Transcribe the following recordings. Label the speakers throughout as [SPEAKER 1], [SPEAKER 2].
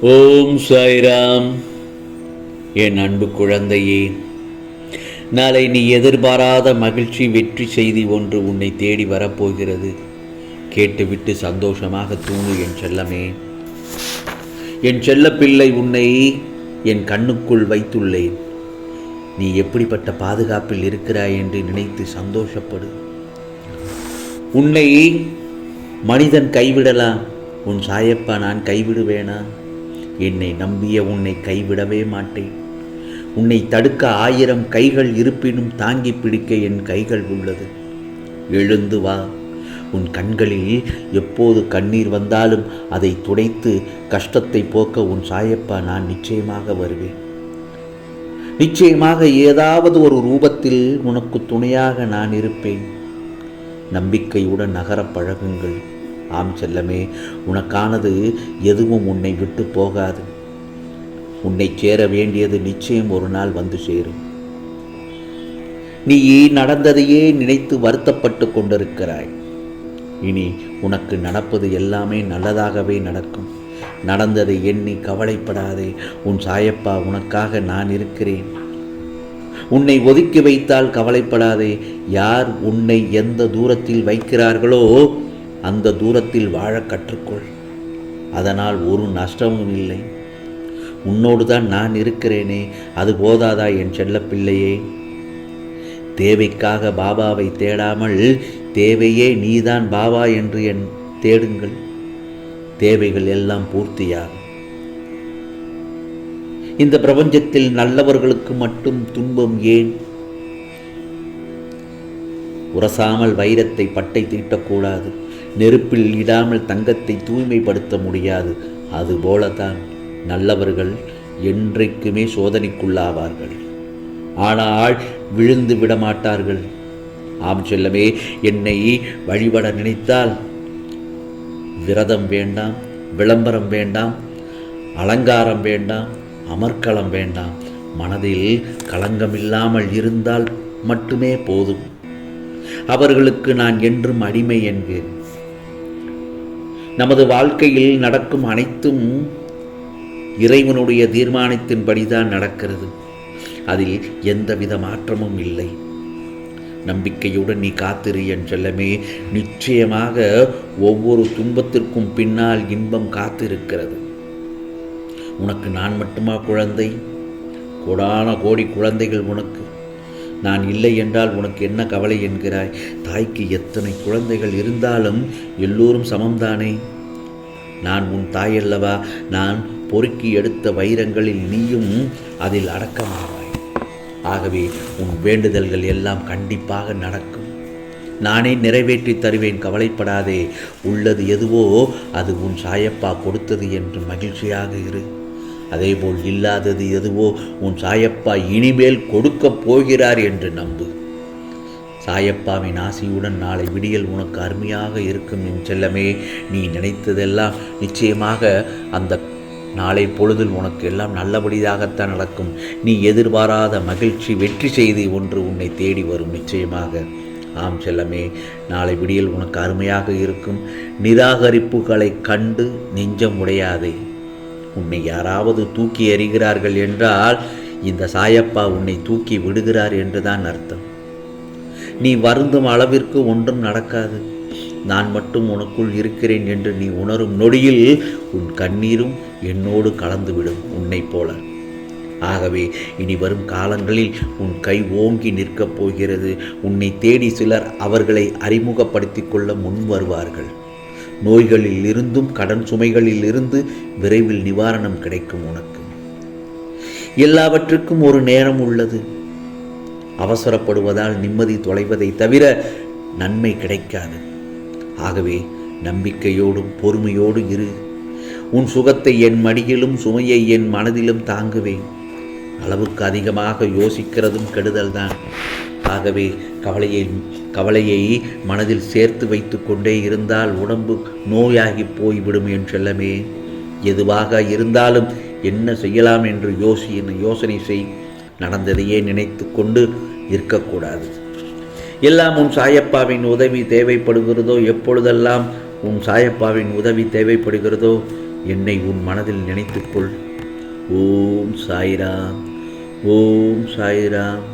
[SPEAKER 1] ஓம் சாய்ராம். என் அன்பு குழந்தையே நாளை நீ எதிர்பாராத மகிழ்ச்சி வெற்றி செய்தி ஒன்று உன்னை தேடி வரப்போகிறது. கேட்டுவிட்டு சந்தோஷமாக தூங்கு என் செல்லமே. என் செல்லப்பிள்ளை உன்னை என் கண்ணுக்குள் வைத்துள்ளேன். நீ எப்படிப்பட்ட பாதுகாப்பில் இருக்கிறாய் என்று நினைத்து சந்தோஷப்படு. உன்னை மனிதன் கைவிடலாம் உன் சாயப்பா நான் கைவிடுவேனா? என்னை நம்பிய உன்னை கைவிடவே மாட்டேன். உன்னை தடுக்க ஆயிரம் கைகள் இருப்பினும் தாங்கி பிடிக்க என் கைகள் உள்ளது. எழுந்து வா. உன் கண்களில் எப்போது கண்ணீர் வந்தாலும் அதை துடைத்து கஷ்டத்தை போக்க உன் சாயப்பா நான் நிச்சயமாக வருவேன். நிச்சயமாக ஏதாவது ஒரு ரூபத்தில் உனக்கு துணையாக நான் இருப்பேன். நம்பிக்கையுடன் நகரப் பழகுங்கள். ஆம் செல்லமே உனக்கானது எதுவும் உன்னை விட்டு போகாது. உன்னை சேர வேண்டியது நிச்சயம் ஒரு நாள் வந்து சேரும். நீ நடந்ததையே நினைத்து வருத்தப்பட்டு கொண்டிருக்கிறாய். இனி உனக்கு நடப்பது எல்லாமே நல்லதாகவே நடக்கும். நடந்ததை எண்ணி கவலைப்படாதே உன் சாயப்பா உனக்காக நான் இருக்கிறேன். உன்னை ஒதுக்கி வைத்தால் கவலைப்படாதே யார் உன்னை எந்த தூரத்தில் வைக்கிறார்களோ அந்த தூரத்தில் வாழ கற்றுக்கொள். அதனால் ஒரு நஷ்டமும் இல்லை. உன்னோடு தான் நான் இருக்கிறேனே அது போதாதா என் செல்லப்பிள்ளையே? தேவைக்காக பாபாவை தேடாமல் தேவையே நீதான் பாபா என்று என் தேடுங்கள். தேவைகள் எல்லாம் பூர்த்தியாகும். இந்த பிரபஞ்சத்தில் நல்லவர்களுக்கு மட்டும் துன்பம் ஏன்? உரசாமல் வைரத்தை பட்டை தீட்டக்கூடாது. நெருப்பில் இடாமல் தங்கத்தை தூய்மைப்படுத்த முடியாது. அதுபோலதான் நல்லவர்கள் என்றைக்குமே சோதனைக்குள்ளாவார்கள். ஆனால் விழுந்து விட மாட்டார்கள் ஆம் செல்லமே என்னை வழிபட நினைத்தால் விரதம் வேண்டாம் விளம்பரம் வேண்டாம் அலங்காரம் வேண்டாம் அமர்க்களம் வேண்டாம். மனதில் களங்கமில்லாமல் இருந்தால் மட்டுமே போதும். அவர்களுக்கு நான் என்றும் அடிமை என்கிறேன். நமது வாழ்க்கையில் நடக்கும் அனைத்தும் இறைவனுடைய தீர்மானத்தின்படிதான் நடக்கிறது. அதில் எந்தவித மாற்றமும் இல்லை. நம்பிக்கையுடன் நீ காத்திரு என் செல்லமே. நிச்சயமாக ஒவ்வொரு துன்பத்திற்கும் பின்னால் இன்பம் காத்திருக்கிறது. உனக்கு நான் மட்டுமா குழந்தை? கோடான கோடி குழந்தைகள் உனக்கு. நான் இல்லை என்றால் உனக்கு என்ன கவலை என்கிறாய்? தாய்க்கு எத்தனை குழந்தைகள் இருந்தாலும் எல்லோரும் சமம்தானே? நான் உன் தாயல்லவா நான் பொறுக்கி எடுத்த வைரங்களில் நீயும் அதில் அடக்கமாவாய். ஆகவே உன் வேண்டுதல்கள் எல்லாம் கண்டிப்பாக நடக்கும். நானே நிறைவேற்றி தருவேன் கவலைப்படாதே. உள்ளது எதுவோ அது உன் சாயப்பா கொடுத்தது என்று மகிழ்ச்சியாக இரு. அதேபோல் இல்லாதது எதுவோ உன் சாயப்பா இனிமேல் கொடுக்கப் போகிறார் என்று நம்பு. சாயப்பாவின் ஆசியுடன் நாளை விடியல் உனக்கு அருமையாக இருக்கும் என் செல்லமே நீ நினைத்ததெல்லாம் நிச்சயமாக அந்த நாளை பொழுதில் உனக்கு எல்லாம் நல்லபடியாகத்தான் நடக்கும். நீ எதிர்பாராத மகிழ்ச்சி வெற்றி செய்தி ஒன்று உன்னை தேடி வரும் நிச்சயமாக. ஆம் செல்லமே நாளை விடியல் உனக்கு அருமையாக இருக்கும். நிராகரிப்புகளை கண்டு நெஞ்சம் உடையாதே. உன்னை யாராவது தூக்கி எறிகிறார்கள் என்றால் இந்த சாயப்பா உன்னை தூக்கி விடுகிறார் என்றுதான் அர்த்தம். நீ வருந்தும் அளவிற்கு ஒன்றும் நடக்காது. நான் மட்டும் உனக்குள் இருக்கிறேன் என்று நீ உணரும் நொடியில் உன் கண்ணீரும் என்னோடு கலந்துவிடும் உன்னைப் போல. ஆகவே இனி வரும் காலங்களில் உன் கை ஓங்கி நிற்கப் போகிறது. உன்னை தேடி சிலர் அவர்களை அறிமுகப்படுத்திக் கொள்ள முன் வருவார்கள் நோய்களில் இருந்தும் கடன் சுமைகளில் இருந்து விரைவில் நிவாரணம் கிடைக்கும் உனக்கு. எல்லாவற்றுக்கும் ஒரு நேரம் உள்ளது. அவசரப்படுவதால் நிம்மதி தொலைவதை தவிர நன்மை கிடைக்காது. ஆகவே நம்பிக்கையோடும் பொறுமையோடு இரு. உன் சுகத்தை என் மடியிலும் சுமையை என் மனதிலும் தாங்குவேன். அளவுக்கு அதிகமாக யோசிக்கிறதும் கெடுதல்தான். ஆகவே கவலையை கவலையை மனதில் சேர்த்து வைத்து கொண்டே இருந்தால் உடம்பு நோயாகி போய்விடும் என் செல்லமே. எதுவாக இருந்தாலும் என்ன செய்யலாம் என்று யோசி யோசனை செய். நடந்ததையே நினைத்து கொண்டு இருக்கக்கூடாது. எல்லாம் உன் சாயப்பாவின் உதவி தேவைப்படுகிறதோ எப்பொழுதெல்லாம் உன் சாயப்பாவின் உதவி தேவைப்படுகிறதோ என்னை உன் மனதில் நினைத்துக்கொள் ஓம் சாய்ராம் ஓம் சாய்ராம்.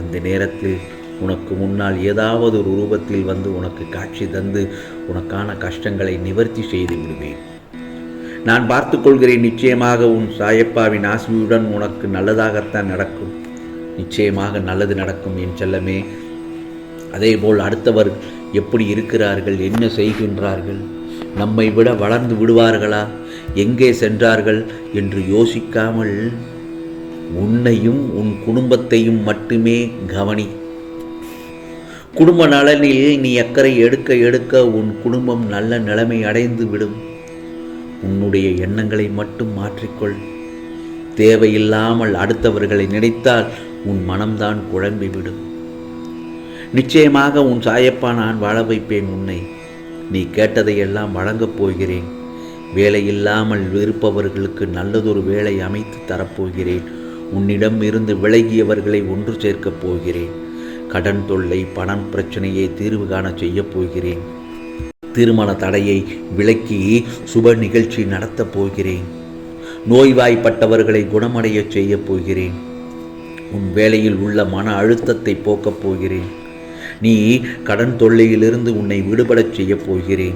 [SPEAKER 1] அந்த நேரத்தில் உனக்கு முன்னால் ஏதாவது ஒரு ரூபத்தில் வந்து உனக்கு காட்சி தந்து உனக்கான கஷ்டங்களை நிவர்த்தி செய்து விடுவேன். நான் பார்த்து கொள்கிறேன் நிச்சயமாக உன் சாயப்பாவின் ஆசியுடன் உனக்கு நல்லதாகத்தான் நடக்கும். நிச்சயமாக நல்லது நடக்கும் என் செல்லமே. அதேபோல் அடுத்தவர் எப்படி இருக்கிறார்கள் என்ன செய்கின்றார்கள் நம்மை விட வளர்ந்து விடுவார்களா எங்கே சென்றார்கள் என்று யோசிக்காமல் உன்னையும் உன் குடும்பத்தையும் மட்டுமே கவனி. குடும்ப நலனில் நீ அக்கறை எடுக்க எடுக்க உன் குடும்பம் நல்ல நிலைமை அடைந்து விடும். உன்னுடைய எண்ணங்களை மட்டும் மாற்றிக்கொள். தேவையில்லாமல் அடுத்தவர்களை நினைத்தால் உன் மனம்தான் குழம்பிவிடும் நிச்சயமாக உன் சாயப்பா நான் வாழ வைப்பேன் உன்னை. நீ கேட்டதையெல்லாம் வழங்கப் போகிறேன். வேலை இல்லாமல் இருப்பவர்களுக்கு நல்லதொரு வேலை அமைத்து தரப்போகிறேன் உன்னிடம் இருந்து விலகியவர்களை ஒன்று சேர்க்கப் போகிறேன். கடன் தொல்லை பணம் பிரச்சனையை தீர்வு காண செய்யப் போகிறேன். திருமண தடையை விலக்கி சுப நிகழ்ச்சி நடத்தப் போகிறேன். நோய்வாய்ப்பட்டவர்களை குணமடையச் செய்யப் போகிறேன். உன் வேலையில் உள்ள மன அழுத்தத்தை போக்கப் போகிறேன். நீ கடன் தொல்லையிலிருந்து உன்னை விடுபடச் செய்யப் போகிறேன்.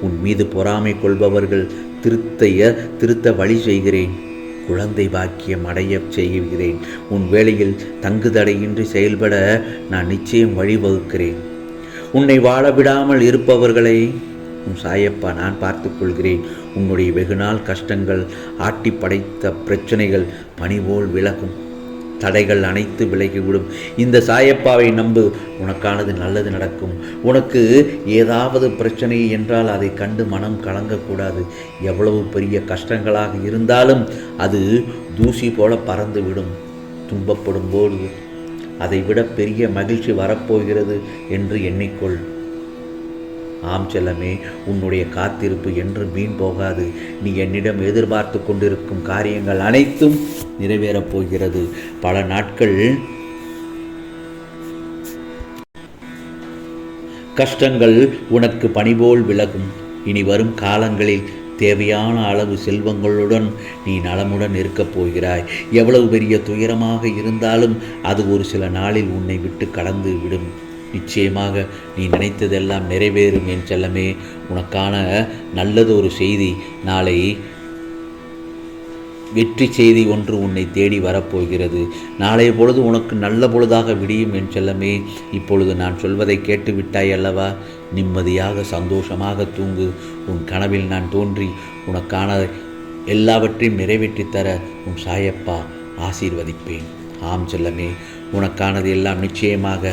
[SPEAKER 1] உன் மீது பொறாமை கொள்பவர்கள் திருத்தைய திருத்த வழி செய்கிறேன். குழந்தை பாக்கியம் அடையச் செய்கிறேன். உன் வேலையில் தங்குதடையின்றி செயல்பட நான் நிச்சயம் வழிவகுக்கிறேன். உன்னை வாழ விடாமல் இருப்பவர்களை உன் சாயப்பா நான் பார்த்து கொள்கிறேன். உன்னுடைய வெகுநாள் கஷ்டங்கள் ஆட்டி படைத்த பிரச்சனைகள் பணிபோல் விலகும். தடைகள் அனைத்து விலகிவிடும். இந்த சாயப்பாவை நம்பு உனக்கானது நல்லது நடக்கும். உனக்கு ஏதாவது பிரச்சனை என்றால் அதை கண்டு மனம் கலங்கக்கூடாது. எவ்வளவு பெரிய கஷ்டங்களாக இருந்தாலும் அது தூசி போல பறந்துவிடும். துன்பப்படும் போது அதைவிட பெரிய மகிழ்ச்சி வரப்போகிறது என்று எண்ணிக்கொள். ஆம் செல்லமே உன்னுடைய காத்திருப்பு என்று மீன் போகாது. நீ என்னிடம் எதிர்பார்த்து கொண்டிருக்கும் காரியங்கள் அனைத்தும் நிறைவேறப் போகிறது. பல நாட்கள் கஷ்டங்கள் உனக்கு பணிபோல் விலகும். இனி வரும் காலங்களில் தேவையான அளவு செல்வங்களுடன் நீ நலமுடன் இருக்கப் போகிறாய். எவ்வளவு பெரிய துயரமாக இருந்தாலும் அது ஒரு சில நாளில் உன்னை விட்டு கடந்து விடும். நிச்சயமாக நீ நினைத்ததெல்லாம் நிறைவேறும் என் செல்லமே. உனக்கான நல்லது ஒரு செய்தி நாளை வெற்றி செய்தி ஒன்று உன்னை தேடி வரப்போகிறது. நாளைய பொழுது உனக்கு நல்ல பொழுதாக விடியும் என் செல்லமே. இப்பொழுது நான் சொல்வதை கேட்டு விட்டாய் அல்லவா? நிம்மதியாக சந்தோஷமாக தூங்கு. உன் கனவில் நான் தோன்றி உனக்கான எல்லாவற்றையும் நிறைவேற்றித்தர உன் சாயப்பா ஆசீர்வதிப்பேன். ஆம் செல்லமே உனக்கானது எல்லாம் நிச்சயமாக